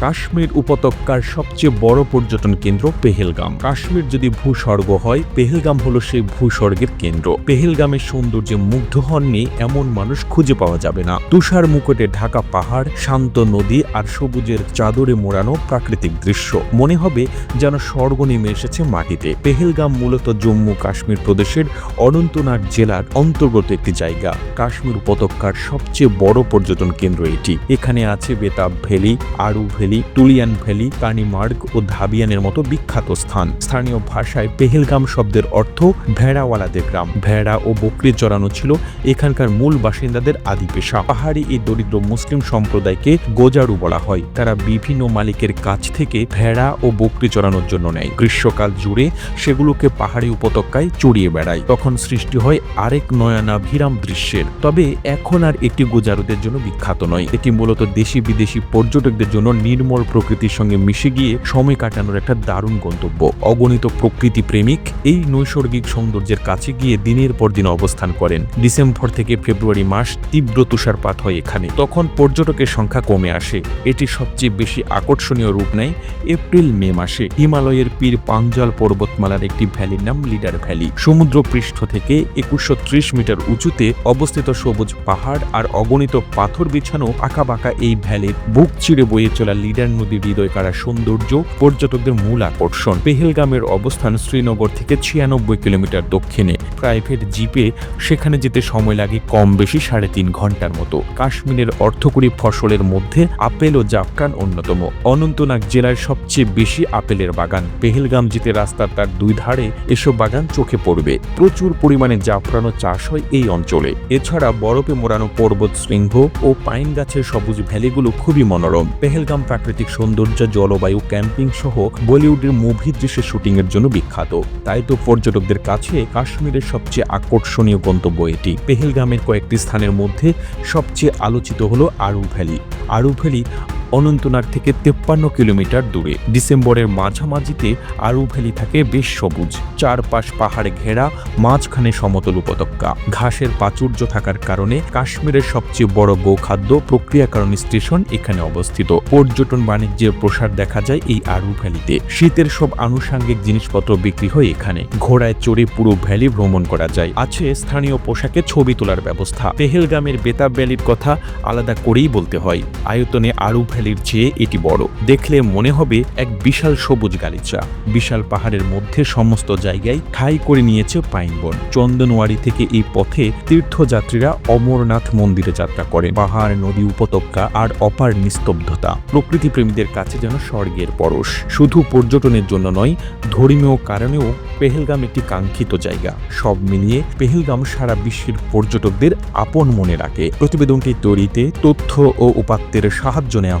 কাশ্মীর উপত্যকার সবচেয়ে বড় পর্যটন কেন্দ্র পেহেলগাম। কাশ্মীর যদি ভূস্বর্গ হয়, পেহেলগাম হলো সেই ভূস্বর্গের কেন্দ্র। পেহেলগামের সৌন্দর্যে মুগ্ধ হননি এমন মানুষ খুঁজে পাওয়া যাবে না। তুষার মুকুটে ঢাকা পাহাড়, শান্ত নদী আর সবুজের চাদরে মোড়ানো প্রাকৃতিক দৃশ্য। মনে হবে যেন স্বর্গ নেমে এসেছে মাটিতে। পেহেলগাম মূলত জম্মু কাশ্মীর প্রদেশের অনন্তনাগ জেলার অন্তর্গত একটি জায়গা। কাশ্মীর উপত্যকার সবচেয়ে বড় পর্যটন কেন্দ্র এটি। এখানে আছে Betaab valley, Aru valley Tulian valley Kanimarg ও ধাবিয়ানের মতো বিখ্যাত স্থান। স্থানীয় ভাষায় পেহেলগাম শব্দের অর্থ ভেড়াওয়ালাদের গ্রাম। ভেড়া ও বকরি চড়ানো ছিল এখানকার মূল বাসিন্দাদের আদি পেশা। পাহাড়ি এই দরিদ্র মুসলিম সম্প্রদায়কে গোজারু বলা হয়। তারা বিভিন্ন মালিকের কাছ থেকে ভেড়া ও বকরি চড়ানোর জন্য নেয়। গ্রীষ্মকাল জুড়ে সেগুলোকে পাহাড়ি উপত্যকায় চড়িয়ে বেড়ায়। তখন সৃষ্টি হয় আরেক নয়নাভিরাম দৃশ্যের। তবে এখন আর এটি গোজারুদের জন্য বিখ্যাত নয়। এটি মূলত দেশি বিদেশি পর্যটকদের জন্য নির্মল প্রকৃতির সঙ্গে মিশে গিয়ে সময় কাটানোর একটা দারুণ গন্তব্য। অগণিত প্রকৃতি প্রেমিক এই নৈসর্গিক সৌন্দর্যের কাছে গিয়ে দিনের পর দিন অবস্থান করেন। ডিসেম্বর থেকে ফেব্রুয়ারি মাস তীব্র তুষারপাত হয় এখানে। তখন পর্যটকের সংখ্যা কমে আসে। এটি সবচেয়ে বেশি আকর্ষণীয় রূপ নেয় এপ্রিল মে মাসে। হিমালয়ের পীর পাঞ্জাল পর্বতমালার একটি ভ্যালির নাম লিডার ভ্যালি। সমুদ্র পৃষ্ঠ থেকে একুশশো মিটার উঁচুতে অবস্থিত সবুজ পাহাড় আর অগণিত পাথর বিছানো আঁকাবাঁকা এই ভ্যালির বুক চিড়ে বয়ে চলা লিডার নদীর হৃদয় কারা সৌন্দর্য, পর্যটকদের মূল আকর্ষণ। পেহেলগামের অবস্থান শ্রীনগর থেকে ছিয়ানব্বই কিলোমিটার দক্ষিণে। প্রাইভেট জিপে সেখানে যেতে সময় লাগে কম বেশি সাড়ে তিন ঘণ্টার মতো। কাশ্মীরের অর্থকরী ফসলের মধ্যে আপেল ও জাফরান অন্যতম। অনন্তনাগ জেলার সবচেয়ে বেশি আপেলের বাগান। পেহেলগাম যেতে রাস্তার তার দুই ধারে এসব বাগান চোখে পড়বে। প্রচুর পরিমাণে জাফরানও চাষ হয় এই অঞ্চলে। এছাড়া বরফে মোড়ানো পর্বত শৃঙ্গ ও পাইন গাছের সবুজ ভ্যালিগুলো খুবই মনোরম। পেহেলগাম প্রাকৃতিক সৌন্দর্য, জলবায়ু, ক্যাম্পিং সহ বলিউডের মুভি দৃশ্যের শুটিং এর জন্য বিখ্যাত। তাই তো পর্যটকদের কাছে কাশ্মীরের সবচেয়ে আকর্ষণীয় গন্তব্য এটি। পেহেলগামের কয়েকটি স্থানের মধ্যে সবচেয়ে আলোচিত হল আরু ভ্যালি আরু ভ্যালি অনন্তনাগ থেকে তেপ্পান্ন কিলোমিটার দূরে। ডিসেম্বরের মাঝামাঝিতে আরু ভ্যালি থাকে বেশ সবুজ। চারপাশ পাহাড়ে ঘেরা, মাঝখানে সমতল উপত্যকা। ঘাসের প্রাচুর্য থাকার কারণে কাশ্মীরের সবচেয়ে বড় গোখাদ্য প্রক্রিয়াকরণ স্টেশন এখানে অবস্থিত। পর্যটন বাণিজ্যের প্রসার দেখা যায় এই আরু ভ্যালিতে। শীতের সব আনুষাঙ্গিক জিনিসপত্র বিক্রি হয় এখানে। ঘোড়ায় চড়ে পুরো ভ্যালি ভ্রমণ করা যায়। আছে স্থানীয় পোশাকে ছবি তোলার ব্যবস্থা। পেহেলগামের বেতাব ভ্যালির কথা আলাদা করেই বলতে হয়। আয়তনে আরু ভ্যালির চেয়ে এটি বড়। দেখলে মনে হবে এক বিশাল সবুজ গালিচা। বিশাল পাহাড়ের মধ্যে সমস্ত জায়গায় ঠাই করে নিয়েছে পাইনবন। চন্দনওয়ারি থেকে এই পথে তীর্থযাত্রীরা অমরনাথ মন্দিরে যাত্রা করেন। পাহাড়, নদী উপত্যকা আর অপার নিস্তব্ধতা। প্রকৃতি প্রেমীদের কাছে যেন স্বর্গের পরশ। শুধু পর্যটনের জন্য নয়, ধর্মীয় কারণেও পেহেলগাম একটি কাঙ্ক্ষিত জায়গা। সব মিলিয়ে পেহেলগাম সারা বিশ্বের পর্যটকদের আপন মনে রাখে। প্রতিবেদনটি তৈরিতে তথ্য ও উপাত্তের সাহায্য নেওয়া